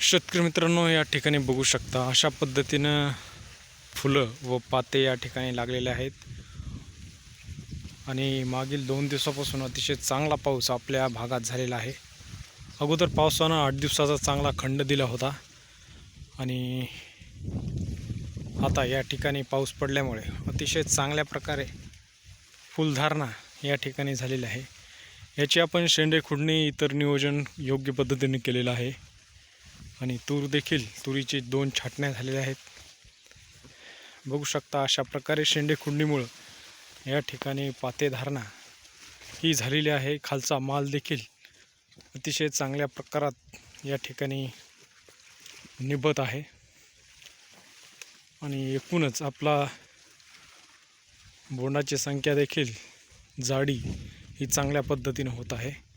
शेतकरी मित्रांनो या ठिकाणी बघू शकता अशा पद्धतीनं फुलं व पाते या ठिकाणी लागलेले आहेत. आणि मागील दोन दिवसापासून अतिशय चांगला पाऊस आपल्या भागात झालेला आहे. अगोदर पावसानं आठ दिवसाचा चांगला खंड दिला होता. आणि आता या ठिकाणी पाऊस पडल्यामुळे अतिशय चांगल्या प्रकारे फुलधारणा या ठिकाणी झालेली आहे. याची आपण शेंडे खुडणी इतर नियोजन योग्य पद्धतीने केलेलं आहे. आणि तूर देखील तुरीची दोन छाटण्या झालेल्या आहेत. बघू शकता अशा प्रकारे शेंडेखुंडीमुळं या ठिकाणी पातेधारणा ही झालेली आहे. खालचा माल देखील अतिशय चांगल्या प्रकारात या ठिकाणी निभत आहे. आणि एकूणच आपला बोंडाची संख्या देखील जाडी ही चांगल्या पद्धतीने होत आहे.